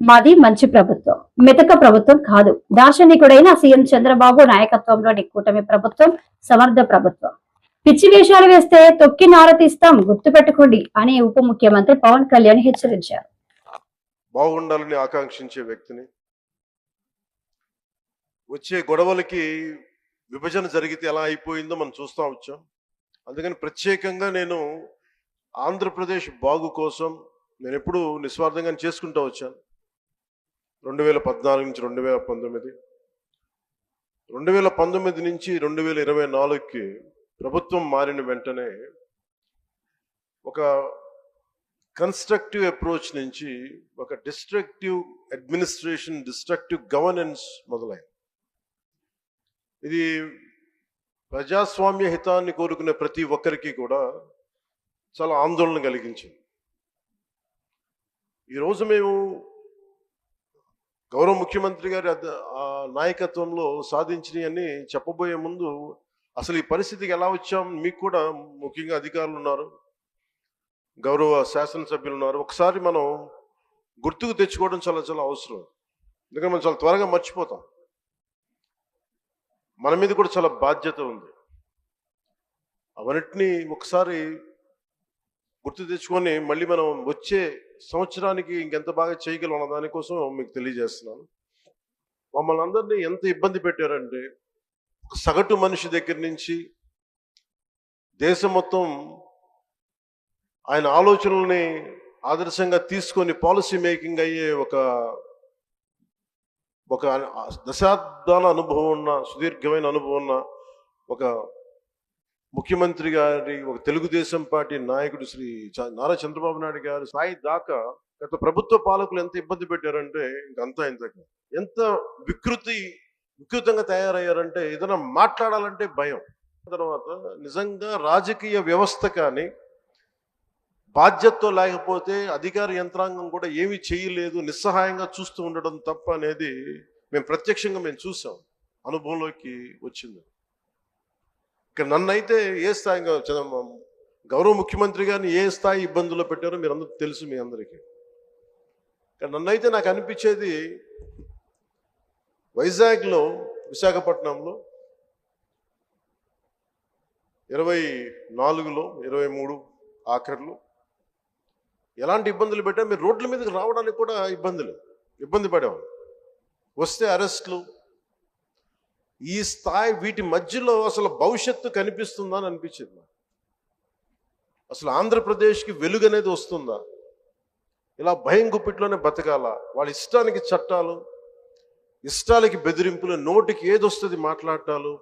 మాది మంచి ప్రభుత్వం. మితక ప్రభుత్వం కాదు. దార్శనికుడైన సీఎం చంద్రబాబు నాయకత్వంలోని కూటమి ప్రభుత్వం సమర్థ ప్రభుత్వం. పిచ్చి వేషాలు వేస్తే తొక్కి నారతీస్తాం గుర్తుపెట్టుకోండి అని ఉప ముఖ్యమంత్రి పవన్ కళ్యాణ్ హెచ్చరించారు. బాగుండాలని ఆకాంక్షించే వ్యక్తిని వచ్చే గొడవలకి విభజన జరిగితే ఎలా అయిపోయిందో మనం చూస్తూ వచ్చాం. అందుకని ప్రత్యేకంగా నేను ఆంధ్రప్రదేశ్ బాగు కోసం నేను ఎప్పుడు నిస్వార్థంగా చేసుకుంటూ వచ్చాను. రెండు వేల పద్నాలుగు నుంచి రెండు వేల పంతొమ్మిది. రెండు వేల పంతొమ్మిది నుంచి రెండు వేల ఇరవై నాలుగుకి ప్రభుత్వం మారిన వెంటనే ఒక కన్స్ట్రక్టివ్ అప్రోచ్ నుంచి ఒక డిస్ట్రక్టివ్ అడ్మినిస్ట్రేషన్ డిస్ట్రక్టివ్ గవర్నెన్స్ మొదలైంది. ఇది ప్రజాస్వామ్య హితాన్ని కోరుకునే ప్రతి ఒక్కరికి కూడా చాలా ఆందోళన కలిగించింది. ఈరోజు మేము గౌరవ ముఖ్యమంత్రి గారి నాయకత్వంలో సాధించినవన్నీ చెప్పబోయే ముందు అసలు ఈ పరిస్థితికి ఎలా వచ్చాం? మీకు కూడా ముఖ్యంగా అధికారులు ఉన్నారు. గౌరవ శాసనసభ్యులు ఉన్నారు. ఒకసారి మనం గుర్తుకు తెచ్చుకోవడం చాలా చాలా అవసరం. ఎందుకంటే మనం చాలా త్వరగా మర్చిపోతాం. మన మీద కూడా చాలా బాధ్యత ఉంది. అవన్నిటినీ ఒకసారి గుర్తు తెచ్చుకొని మళ్ళీ మనం వచ్చే సంవత్సరానికి ఇంకెంత బాగా చేయగలం అన్న దానికోసం మీకు తెలియజేస్తున్నాను. మమ్మల్ని అందరినీ ఎంత ఇబ్బంది పెట్టారంటే సగటు మనిషి దగ్గర నుంచి దేశం మొత్తం ఆయన ఆలోచనల్ని ఆదర్శంగా తీసుకొని పాలసీ మేకింగ్ అయ్యే ఒక ఒక దశాబ్దాల అనుభవం ఉన్న సుదీర్ఘమైన అనుభవం ఉన్న ఒక ముఖ్యమంత్రి గారి ఒక తెలుగుదేశం పార్టీ నాయకుడు శ్రీ చ- నారా చంద్రబాబు నాయుడు గారి స్థాయి దాకా గత ప్రభుత్వ పాలకులు ఎంత ఇబ్బంది పెట్టారంటే ఇంకంతా ఇంత ఎంత వికృతి వికృతంగా తయారయ్యారంటే ఏదైనా మాట్లాడాలంటే భయం. తర్వాత నిజంగా రాజకీయ వ్యవస్థ కానీ బాధ్యతతో లేకపోతే అధికార యంత్రాంగం కూడా ఏమీ చేయలేదు నిస్సహాయంగా చూస్తూ ఉండడం తప్ప అనేది మేము ప్రత్యక్షంగా మేము చూసాం. అనుభవంలోకి వచ్చింది. ఇక్కడ నన్నైతే ఏ స్థాయి గౌరవ ముఖ్యమంత్రి గారిని ఏ స్థాయి ఇబ్బందుల్లో పెట్టారో మీరు అందరూ తెలుసు మీ అందరికీ. కానీ నన్నైతే నాకు అనిపించేది వైజాగ్లో విశాఖపట్నంలో ఇరవై నాలుగులో ఇరవై మూడు ఆఖరిలో ఎలాంటి ఇబ్బందులు పెట్టా మీరు రోడ్ల మీదకి రావడానికి కూడా ఇబ్బందులు ఇబ్బంది పడేవాళ్ళు. వస్తే అరెస్ట్లు ఈ స్థాయి వీటి మధ్యలో అసలు భవిష్యత్తు కనిపిస్తుందా అని అనిపించింది. నాకు. అసలు ఆంధ్రప్రదేశ్కి వెలుగు అనేది వస్తుందా? ఇలా భయం గుప్పిట్లోనే బతకాల. వాళ్ళ ఇష్టానికి చట్టాలు ఇష్టాలకి బెదిరింపులు నోటికి ఏది వస్తుంది మాట్లాడటాలు.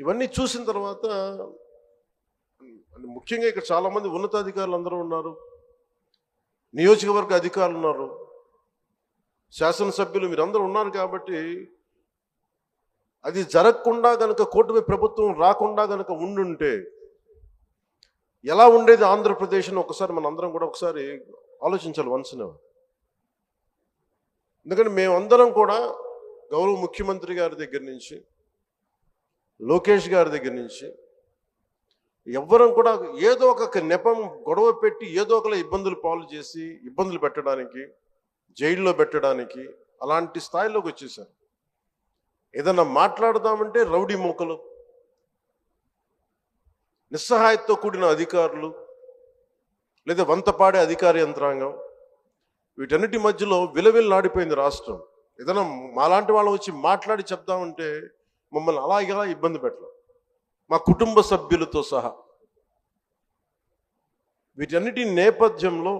ఇవన్నీ చూసిన తర్వాత ముఖ్యంగా ఇక్కడ చాలామంది ఉన్నతాధికారులు అందరూ ఉన్నారు. నియోజకవర్గ అధికారులు ఉన్నారు. శాసనసభ్యులు మీరందరూ ఉన్నారు కాబట్టి అది జరగకుండా గనక కూటమి ప్రభుత్వం రాకుండా గనక ఉండుంటే ఎలా ఉండేది ఆంధ్రప్రదేశ్ అని ఒకసారి మన అందరం కూడా ఒకసారి ఆలోచించాలి వన్సిన ఎందుకంటే మేమందరం కూడా గౌరవ ముఖ్యమంత్రి గారి దగ్గర నుంచి లోకేష్ గారి దగ్గర నుంచి ఎవ్వరం కూడా ఏదో ఒక నెపం గొడవ పెట్టి ఏదో ఒకలా ఇబ్బందులు పాలు చేసి ఇబ్బందులు పెట్టడానికి జైల్లో పెట్టడానికి అలాంటి స్థాయిలోకి వచ్చేసారు. ఏదన్నా మాట్లాడదామంటే రౌడీ మూకలు నిస్సహాయతతో కూడిన అధికారులు లేదా వంతపాడే అధికార యంత్రాంగం వీటన్నిటి మధ్యలో విలవిల్లాడిపోయింది రాష్ట్రం. ఏదైనా మాలాంటి వాళ్ళు వచ్చి మాట్లాడి చెప్దామంటే మమ్మల్ని అలా ఇలా ఇబ్బంది పెట్టడం మా కుటుంబ సభ్యులతో సహా. వీటన్నిటి నేపథ్యంలో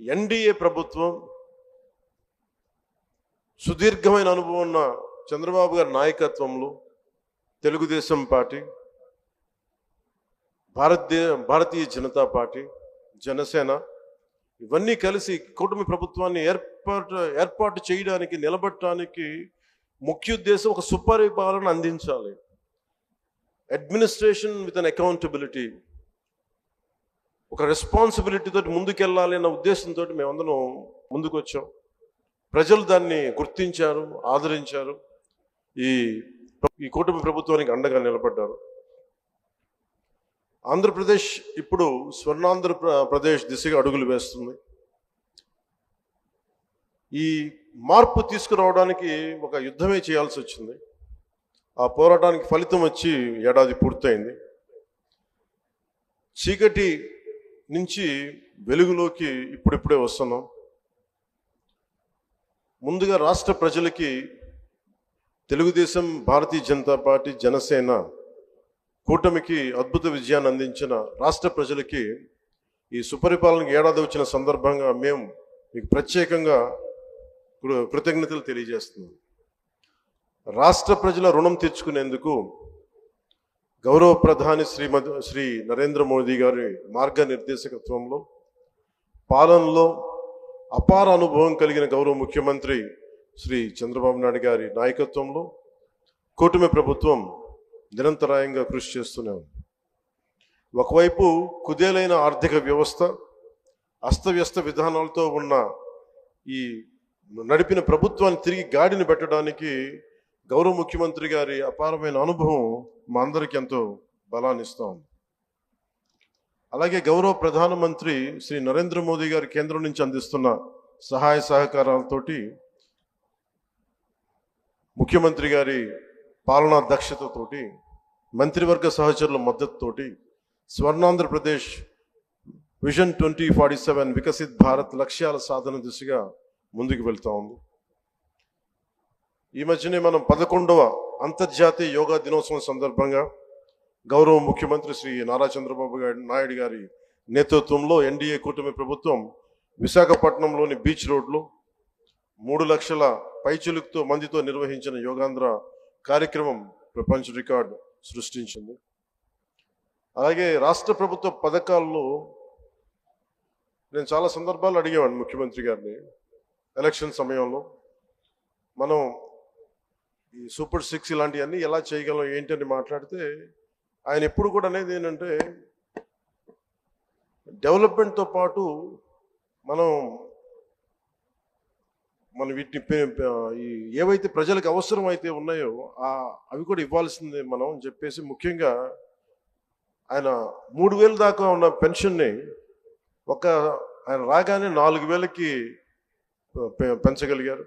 ఎన్డీఏ ప్రభుత్వం సుదీర్ఘమైన అనుభవం ఉన్న చంద్రబాబు గారి నాయకత్వంలో తెలుగుదేశం పార్టీ భారతీయ భారతీయ జనతా పార్టీ జనసేన ఇవన్నీ కలిసి కూటమి ప్రభుత్వాన్ని ఏర్పాటు ఏర్పాటు చేయడానికి నిలబడటానికి ముఖ్య ఉద్దేశం ఒక సుపరిపాలన అందించాలి. Administration with an accountability. ఒక రెస్పాన్సిబిలిటీతో ముందుకెళ్ళాలి అన్న ఉద్దేశంతో మేమందరం ముందుకు వచ్చాం ప్రజలు దాన్ని గుర్తించారు ఆదరించారు. ఈ ఈ కూటమి ప్రభుత్వానికి అండగా నిలబడ్డారు. ఆంధ్రప్రదేశ్ ఇప్పుడు స్వర్ణాంధ్ర ప్ర- ప్రదేశ్ దిశగా అడుగులు వేస్తుంది. ఈ మార్పు తీసుకురావడానికి ఒక యుద్ధమే చేయాల్సి వచ్చింది. ఆ పోరాటానికి ఫలితం వచ్చి ఏడాది పూర్తయింది. చీకటి నుంచి వెలుగులోకి ఇప్పుడిప్పుడే వస్తున్నాం. ముందుగా రాష్ట్ర ప్రజలకి తెలుగుదేశం భారతీయ జనతా పార్టీ జనసేన కూటమికి అద్భుత విజయాన్ని అందించిన రాష్ట్ర ప్రజలకి ఈ సుపరిపాలనకి ఏడాది వచ్చిన సందర్భంగా మేము మీకు ప్రత్యేకంగా కృతజ్ఞతలు తెలియజేస్తున్నాం. రాష్ట్ర ప్రజల రుణం తెచ్చుకునేందుకు గౌరవ ప్రధాని శ్రీమతి శ్రీ నరేంద్ర మోదీ గారి మార్గనిర్దేశకత్వంలో పాలనలో అపార అనుభవం కలిగిన గౌరవ ముఖ్యమంత్రి శ్రీ చంద్రబాబు నాయుడు గారి నాయకత్వంలో కూటమి ప్రభుత్వం నిరంతరాయంగా కృషి చేస్తూనే ఉంది. ఒకవైపు కుదేలైన ఆర్థిక వ్యవస్థ అస్తవ్యస్త విధానాలతో ఉన్న ఈ నడిపిన ప్రభుత్వాన్ని తిరిగి గాడిని పెట్టడానికి గౌరవ ముఖ్యమంత్రి గారి అపారమైన అనుభవం మా అందరికి ఎంతో బలాన్ని ఇస్తా ఉంది. అలాగే గౌరవ ప్రధానమంత్రి శ్రీ నరేంద్ర మోదీ గారి కేంద్రం నుంచి అందిస్తున్న సహాయ సహకారాలతోటి ముఖ్యమంత్రి గారి పాలనా దక్షతతోటి మంత్రివర్గ సహచరుల మద్దతుతోటి Swarnandhra Pradesh vision twenty forty seven Viksit Bharat లక్ష్యాల సాధన దిశగా ముందుకు వెళ్తూ ఉంది. ఈ మధ్యనే మనం పదకొండవ అంతర్జాతీయ యోగా దినోత్సవం సందర్భంగా గౌరవ ముఖ్యమంత్రి శ్రీ నారా చంద్రబాబు నాయుడు గారి నేతృత్వంలో ఎన్డీఏ కూటమి ప్రభుత్వం విశాఖపట్నంలోని బీచ్ రోడ్లో మూడు లక్షల పైచులుకుతో మందితో నిర్వహించిన యోగాంధ్ర కార్యక్రమం ప్రపంచ రికార్డు సృష్టించింది. అలాగే రాష్ట్ర ప్రభుత్వ పథకాల్లో నేను చాలా సందర్భాలు అడిగేవాడిని ముఖ్యమంత్రి గారిని. ఎలక్షన్ సమయంలో మనం ఈ సూపర్ సిక్స్ ఇలాంటివన్నీ ఎలా చేయగలం ఏంటని మాట్లాడితే ఆయన ఎప్పుడు కూడా అనేది ఏంటంటే డెవలప్మెంట్తో పాటు మనం మనం వీటిని ఈ ఏవైతే ప్రజలకు అవసరం అయితే ఉన్నాయో ఆ అవి కూడా ఇవ్వాల్సిందే మనం అని చెప్పేసి ముఖ్యంగా ఆయన మూడు వేలు దాకా ఉన్న పెన్షన్ని ఒక ఆయన రాగానే నాలుగు వేలకి పెంచగలిగారు.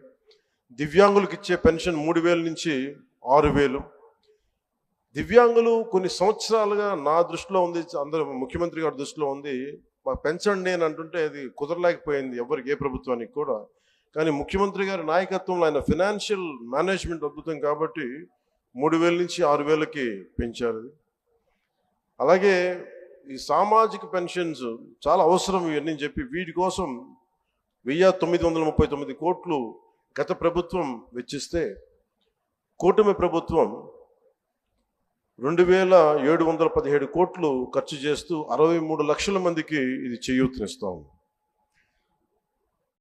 దివ్యాంగులకు ఇచ్చే పెన్షన్ మూడు వేల నుంచి ఆరు వేలు దివ్యాంగులు కొన్ని సంవత్సరాలుగా నా దృష్టిలో ఉంది అందరూ ముఖ్యమంత్రి గారి దృష్టిలో ఉంది. మా పెంచండి అని అంటుంటే అది కుదరలేకపోయింది ఎవరికి ఏ ప్రభుత్వానికి కూడా. కానీ ముఖ్యమంత్రి గారి నాయకత్వంలో ఆయన ఫినాన్షియల్ మేనేజ్మెంట్ అద్భుతం కాబట్టి మూడు వేల నుంచి ఆరు వేలకి పెంచారు. అలాగే ఈ సామాజిక పెన్షన్స్ చాలా అవసరం ఇవన్నీ చెప్పి వీటి కోసం వెయ్యి తొమ్మిది వందల ముప్పై తొమ్మిది కోట్లు గత ప్రభుత్వం వెచ్చిస్తే కూటమి ప్రభుత్వం రెండు వేల ఏడు వందల పదిహేడు కోట్లు ఖర్చు చేస్తూ అరవై మూడు లక్షల మందికి ఇది చేయూతనిస్తాము ఉంది.